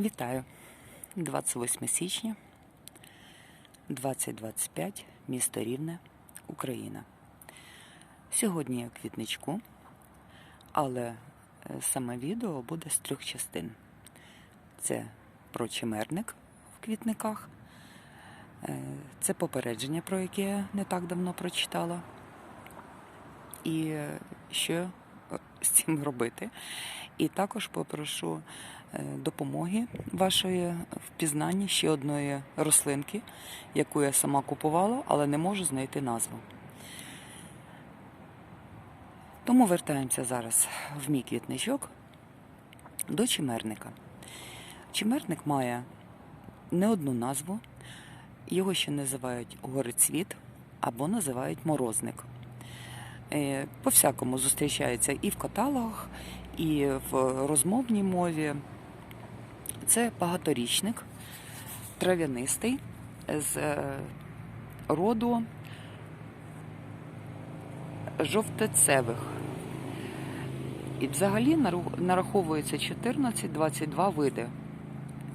Вітаю! 28 січня 2025, місто Рівне, Україна. Сьогодні я в квітничку, але е, саме відео буде з трьох частин. Це про чимерник в квітниках, е, це попередження, про яке я не так давно прочитала. І е, що з цим робити. І також попрошу е, допомоги вашої в пізнанні ще одної рослинки, яку я сама купувала, але не можу знайти назву. Тому вертаємося зараз в мій квітничок до чимерника. Чимерник має не одну назву, його ще називають горицвіт або називають морозник. Е, По-всякому зустрічається і в каталогах, і в розмовній мові. Це багаторічник, трав'янистий з е, роду жовтецевих. І взагалі нараховується 14-22 види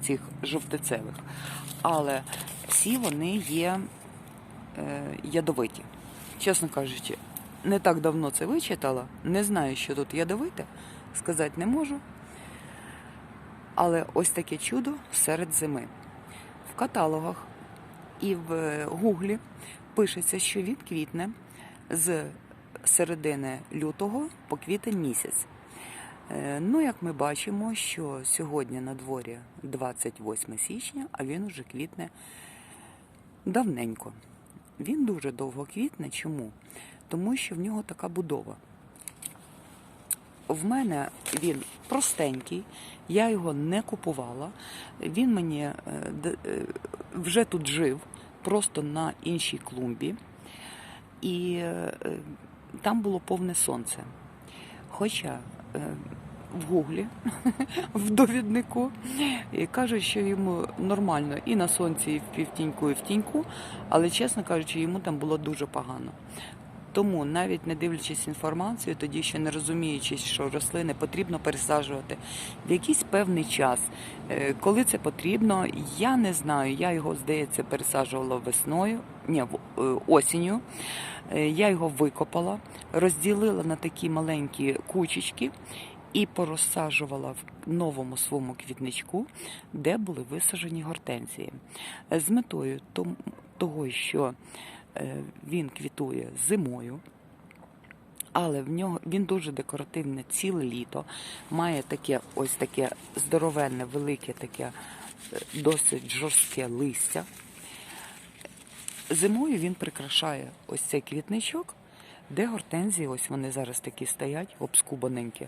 цих жовтецевих. Але всі вони є е, ядовиті. Чесно кажучи, не так давно це вичитала, не знаю, що тут ядовите, сказати не можу. Але ось таке чудо серед зими. В каталогах і в гуглі пишеться, що він квітне з середини лютого по квітень місяць. Е, Ну, як ми бачимо, що сьогодні на дворі 28 січня, а він уже квітне давненько. Він дуже довго квітне. Чому? Тому що в нього така будова. В мене він простенький, я його не купувала. Він мені е, е, вже тут жив, просто на іншій клумбі. І е, там було повне сонце. Хоча в гуглі, в довіднику, і кажуть, що йому нормально і на сонці, і в півтіньку, і в тіньку, але, чесно кажучи, йому там було дуже погано. Тому, навіть не дивлячись інформацію, тоді ще не розуміючи, що рослини потрібно пересаджувати в якийсь певний час. Е, Коли це потрібно, я не знаю. Я його, здається, пересаджувала весною, ні, е, осінню. Е, Я його викопала, розділила на такі маленькі кучечки і порозсаджувала в новому своєму квітничку, де були висаджені гортензії. З метою того, що він квітує зимою. Але в нього він дуже декоративне ціле літо. Має таке ось таке здоровенне, велике, таке е, досить жорстке листя. Зимою він прикрашає ось цей квітничок, де гортензії, ось вони зараз такі стоять, обскубаненькі.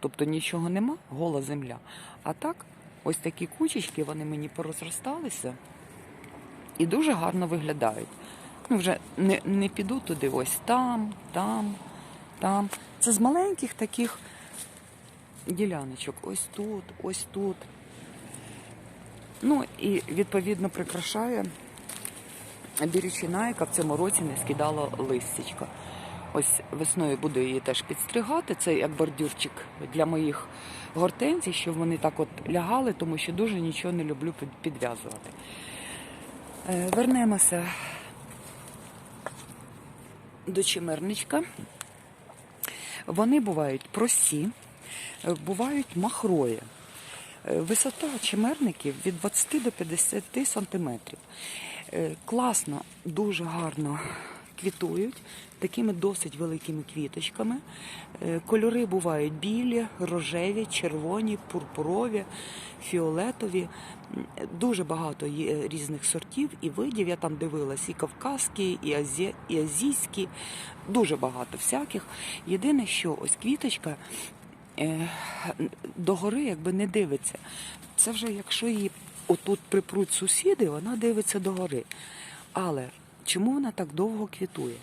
Тобто нічого нема, гола земля. А так, ось такі кучечки, вони мені порозросталися і дуже гарно виглядають. Ну, вже не, не піду туди, ось там, там, там. Це з маленьких таких діляночок. Ось тут, ось тут. Ну і відповідно прикрашає бірючина, яка в цьому році не скидала листячка. Ось весною буду її теж підстригати. Це як бордюрчик для моїх гортензій, щоб вони так от лягали, тому що дуже нічого не люблю підв'язувати. Е, Вернемося до чимерничка. Вони бувають прості, е, бувають махрові. Е, Висота чимерників від 20 до 50 сантиметрів. Е, Класно, дуже гарно квітують такими досить великими квіточками. Е, Кольори бувають білі, рожеві, червоні, пурпурові, фіолетові. Дуже багато різних сортів і видів. Я там дивилась і кавказькі, і, азі... і азійські, дуже багато всяких. Єдине, що ось квіточка е, догори якби не дивиться. Це вже якщо її отут припруть сусіди, вона дивиться догори. Але чому вона так довго квітує?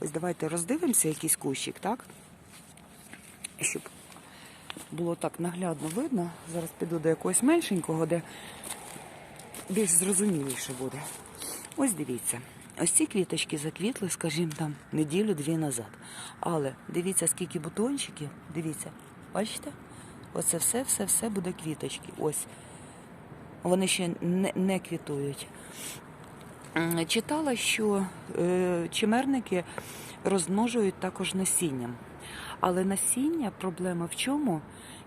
Ось давайте роздивимося якийсь кущик, так? Щоб було так наглядно видно. Зараз піду до якогось меншенького, де більш зрозуміліше буде. Ось дивіться. Ось ці квіточки заквітли, скажімо там, неділю-дві назад. Але дивіться, скільки бутончиків. Дивіться, бачите? Оце все, все, все буде квіточки. Ось вони ще не, не квітують. Читала, що е, чимерники розмножують також насінням. Але насіння проблема в чому?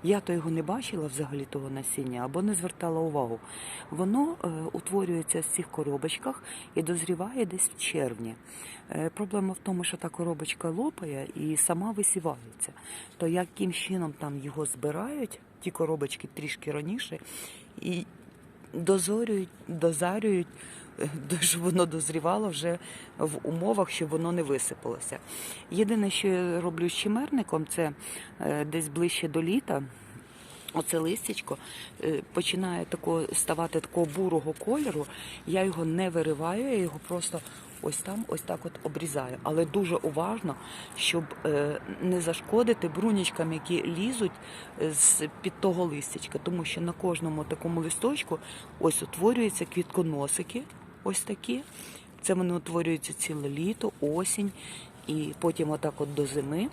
Я то його не бачила взагалі того насіння або не звертала увагу. Воно е, утворюється в цих коробочках і дозріває десь в червні. Е, проблема в тому, що та коробочка лопає і сама висівається. То яким чином там його збирають, ті коробочки трішки раніше, і дозорюють, дозарюють, до- щоб воно дозрівало вже в умовах, щоб воно не висипалося. Єдине, що я роблю з чимерником, це е, десь ближче до літа. Оце листячко е, починає тако, ставати такого бурого кольору. Я його не вириваю, я його просто ось там, ось так от обрізаю. Але дуже уважно, щоб е, не зашкодити брунічкам, які лізуть з під того листячка. Тому що на кожному такому листочку ось утворюються квітконосики, ось такі. Це вони утворюються ціле літо, осінь, і потім отак от до зими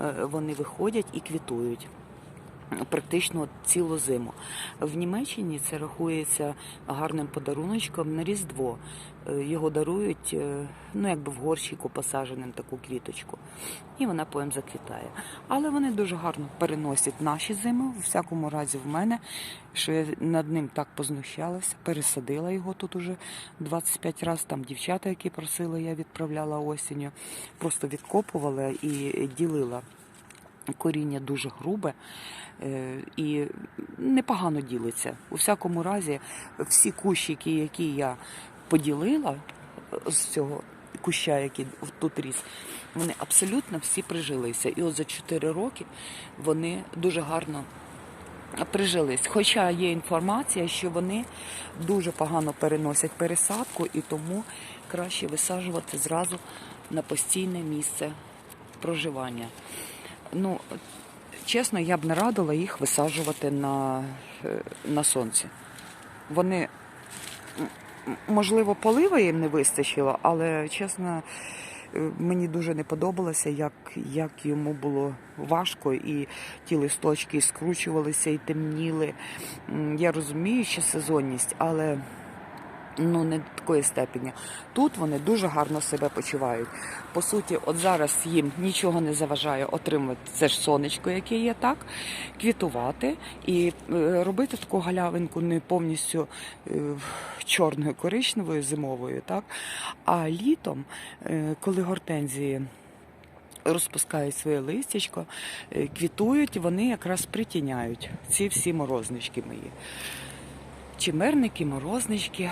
е, вони виходять і квітують практично цілу зиму. В Німеччині це рахується гарним подаруночком на Різдво. Е, Його дарують е, ну, якби в горщику посадженим таку квіточку. І вона потім заквітає. Але вони дуже гарно переносять наші зими. У всякому разі, в мене, що я над ним так познущалася, пересадила його тут уже 25 разів. Там дівчата, які просили, я відправляла осінню, просто відкопувала і ділила коріння дуже грубе е, і непогано ділиться. У всякому разі, всі кущики, які я поділила е, з цього куща, який тут ріс, вони абсолютно всі прижилися. І от за 4 роки вони дуже гарно прижились. Хоча є інформація, що вони дуже погано переносять пересадку, і тому краще висаджувати зразу на постійне місце проживання. Ну, чесно, я б не радила їх висаджувати на, е, на сонці. Вони, можливо, полива їм не вистачило, але чесно, е, мені дуже не подобалося, як, як йому було важко, і ті листочки скручувалися і темніли. Я розумію, що сезонність, але ну не до такої степені. Тут вони дуже гарно себе почувають. По суті, от зараз їм нічого не заважає отримувати це ж сонечко, яке є так, квітувати і е, робити таку галявинку не повністю е, чорною коричневою зимовою, так а літом, е, коли гортензії. Розпускають своє листячко, квітують, вони якраз притіняють ці всі морознички мої. Чимерники, морознички.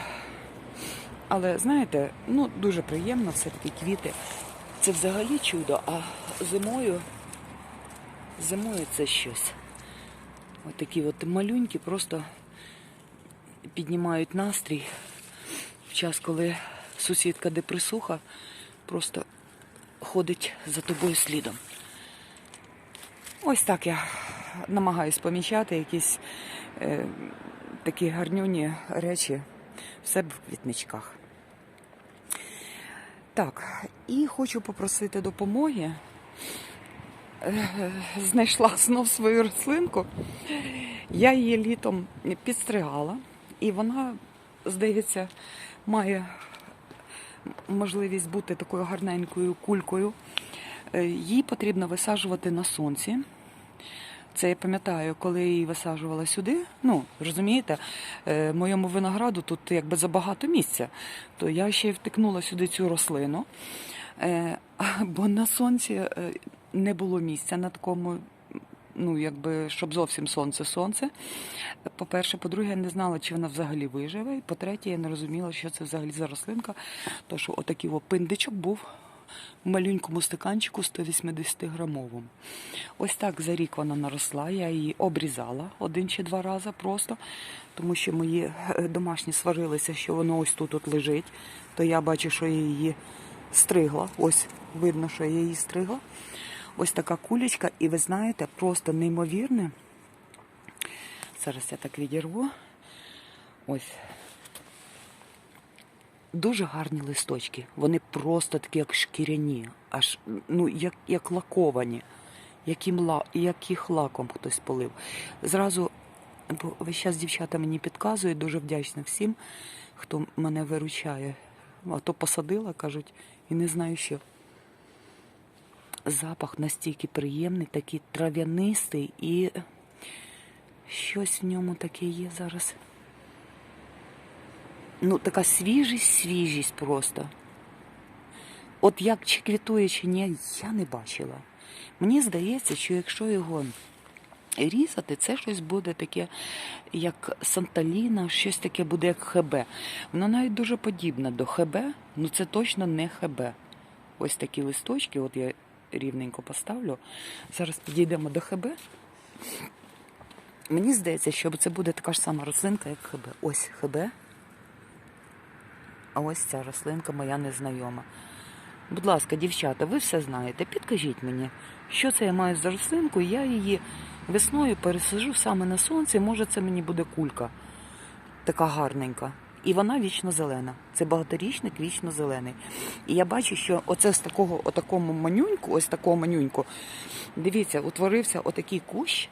Але знаєте, ну дуже приємно все-таки квіти. Це взагалі чудо, а зимою, зимою це щось. Ось такі от малюньки просто піднімають настрій в час, коли сусідка депресуха просто ходить за тобою слідом. Ось так я намагаюсь помічати якісь е, такі гарнюні речі в себе в квітничках. Так, і хочу попросити допомоги. Е, Знайшла знов свою рослинку. Я її літом підстригала, і вона, здається, має можливість бути такою гарненькою кулькою. Е, Її потрібно висаджувати на сонці. Це я пам'ятаю, коли її висаджувала сюди. Ну, розумієте, е, моєму винограду тут якби забагато місця, то я ще й втикнула сюди цю рослину, Е, бо на сонці е, не було місця на такому. Ну, якби, щоб зовсім сонце-сонце. По-перше, по-друге, я не знала, чи вона взагалі виживе. І по-третє, я не розуміла, що це взагалі за рослинка. То що отакий о пиндичок був в малюнькому стаканчику 180 грамовому. Ось так за рік вона наросла. Я її обрізала один чи два рази просто, тому що мої е, домашні сварилися, що воно ось тут от лежить. То я бачу, що я її стригла. Ось видно, що я її стригла. Ось така кулечка, і ви знаєте, просто неймовірне. Зараз я так відірву. Ось. Дуже гарні листочки. Вони просто такі, як шкіряні, аж ну, як, як лаковані, яким ла, як їх лаком хтось полив. Зразу Бо весь час дівчата мені підказують, дуже вдячна всім, хто мене виручає. А то посадила, кажуть, і не знаю що. Запах настільки приємний, такий трав'янистий і щось в ньому таке є зараз. Ну, така свіжість, свіжість просто. От як чи квітує, чи ні, я не бачила. Мені здається, що якщо його різати, це щось буде таке, як Санталіна, щось таке буде як ХБ. Воно навіть дуже подібне до ХБ, ну це точно не ХБ. Ось такі листочки, от я рівненько поставлю. Зараз підійдемо до ХБ. Мені здається, що це буде така ж сама рослинка, як ХБ. Ось ХБ. А ось ця рослинка моя незнайома. Будь ласка, дівчата, ви все знаєте. Підкажіть мені, що це я маю за рослинку, я її весною пересажу саме на сонце. Може, це мені буде кулька така гарненька. І вона вічно зелена. Це багаторічник вічно зелений. І я бачу, що оце з такого отакому манюньку, ось такого манюньку, дивіться, утворився отакий кущ.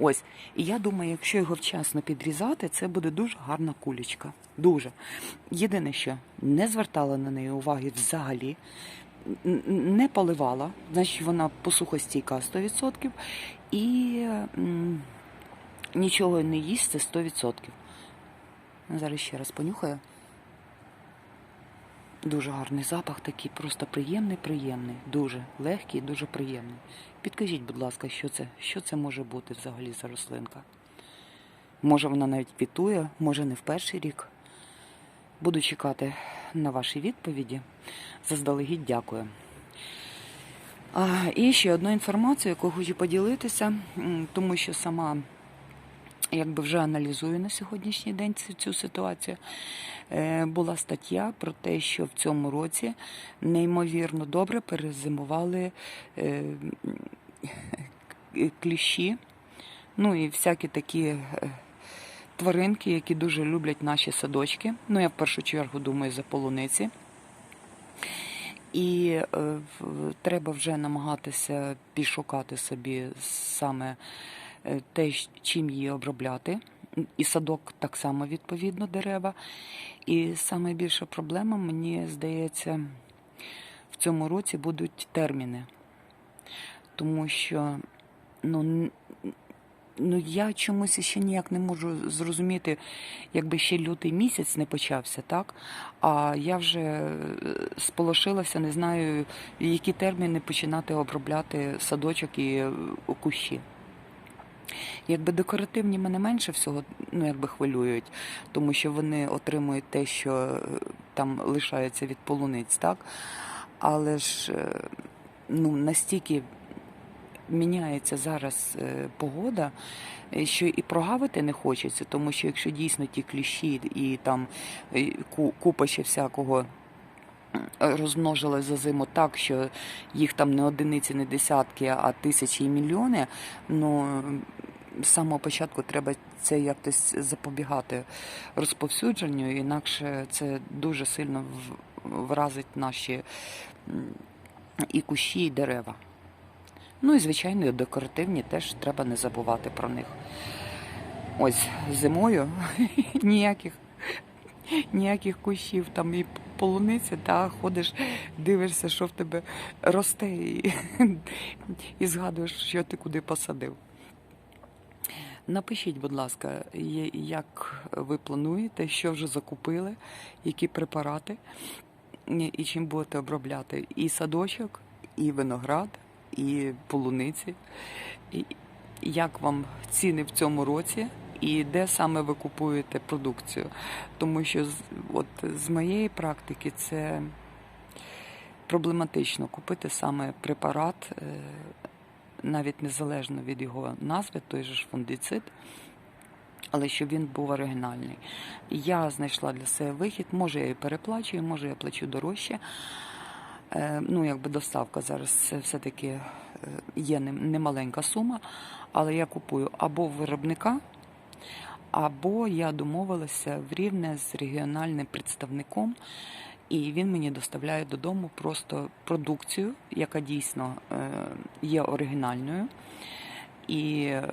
Ось. І я думаю, якщо його вчасно підрізати, це буде дуже гарна кулечка. Дуже. Єдине, що не звертала на неї уваги взагалі, не поливала, значить вона посухостійка 100%, і м, нічого не їсть, це 100%. Ну, Зараз ще раз понюхаю. Дуже гарний запах, такий просто приємний, приємний, дуже легкий, дуже приємний. Підкажіть, будь ласка, що це? Що це може бути взагалі за рослинка? Може вона навіть квітує, може не в перший рік. Буду чекати на ваші відповіді. Заздалегідь дякую. А, і ще одну інформацію, яку хочу поділитися, тому що сама якби вже аналізую на сьогоднішній день цю, цю ситуацію. Е, була стаття про те, що в цьому році неймовірно добре перезимували е, кліщі, ну і всякі такі е, тваринки, які дуже люблять наші садочки. Ну, я в першу чергу думаю за полуниці. І е, треба вже намагатися підшукати собі саме те, чим її обробляти. І садок так само відповідно дерева. І саме більша проблема, мені здається, в цьому році будуть терміни. Тому що ну, ну я чомусь ще ніяк не можу зрозуміти, якби ще лютий місяць не почався, так? А я вже е, сполошилася, не знаю, які терміни починати обробляти садочок і е, кущі. Якби декоративні мене менше всього ну, якби хвилюють, тому що вони отримують те, що е, там лишається від полуниць, так? Але ж е, ну, настільки міняється зараз е, погода, що і прогавити не хочеться, тому що якщо дійсно ті кліщі і там купа ще всякого розмножилось за зиму так, що їх там не одиниці, не десятки, а тисячі і мільйони, ну з самого початку треба це якось запобігати розповсюдженню, інакше це дуже сильно вразить наші і кущі, і дерева. Ну і звичайно, і декоративні теж треба не забувати про них. Ось зимою ніяких ніяких кущів, там і полуниці, та ходиш, дивишся, що в тебе росте, і, і згадуєш, що ти куди посадив. Напишіть, будь ласка, як ви плануєте, що вже закупили, які препарати, і чим будете обробляти і садочок, і виноград, і полуниці. І як вам ціни в цьому році, і де саме ви купуєте продукцію? Тому що от з моєї практики це проблематично купити саме препарат, е, навіть незалежно від його назви, той же ж фундицид, але щоб він був оригінальний. Я знайшла для себе вихід, може я і переплачую, може я плачу дорожче. Е, Ну, якби доставка зараз це все-таки е, є немаленька сума, але я купую або виробника, або я домовилася в рівне з регіональним представником, і він мені доставляє додому просто продукцію, яка дійсно е, є оригінальною. І е,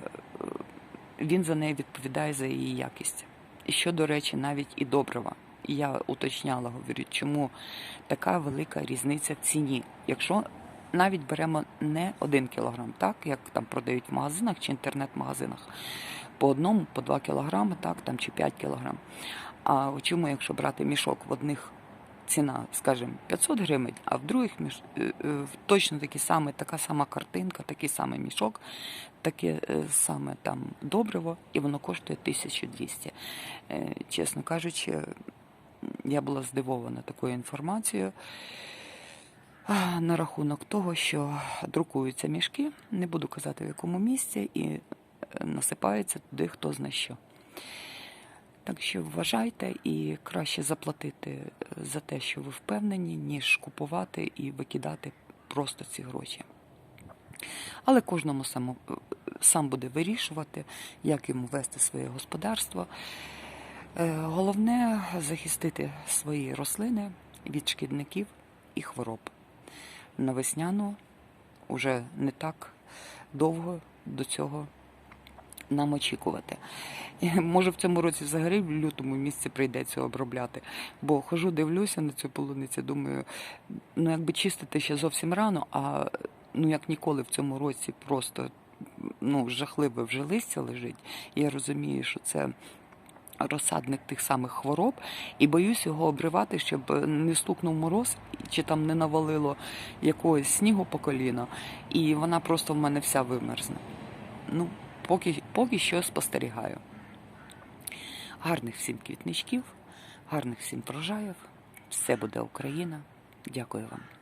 він за неї відповідає за її якість. І що, до речі, навіть і добрива. Я уточняла, говорю, чому така велика різниця в ціні. Якщо навіть беремо не один кілограм, так як там продають в магазинах чи інтернет-магазинах, по одному, по два кілограми, так там чи 5 кілограм. А чому, якщо брати мішок в одних ціна, скажімо, 500 гривень, а в других міш... е, е, точно такі саме, така сама картинка, такий самий мішок, таке е, саме там добриво, і воно коштує 1200. Е, Чесно кажучи, я була здивована такою інформацією на рахунок того, що друкуються мішки, не буду казати в якому місці, і насипається туди хто зна що. Так що вважайте і краще заплатити е, за те, що ви впевнені, ніж купувати і викидати просто ці гроші. Але кожному само, е, сам буде вирішувати, як йому вести своє господарство. Е, Головне захистити свої рослини від шкідників і хвороб. На весняну уже не так довго до цього нам очікувати. Може, в цьому році взагалі в лютому місяці прийдеться обробляти. Бо хожу, дивлюся на цю полуницю, думаю, ну якби чистити ще зовсім рано, а ну як ніколи в цьому році просто ну, жахливе вже листя лежить. Я розумію, що це розсадник тих самих хвороб, і боюсь його обривати, щоб не стукнув мороз, чи там не навалило якогось снігу по коліно, і вона просто в мене вся вимерзне. Ну, поки, поки що спостерігаю. Гарних всім квітничків, гарних всім врожаїв. Все буде Україна. Дякую вам.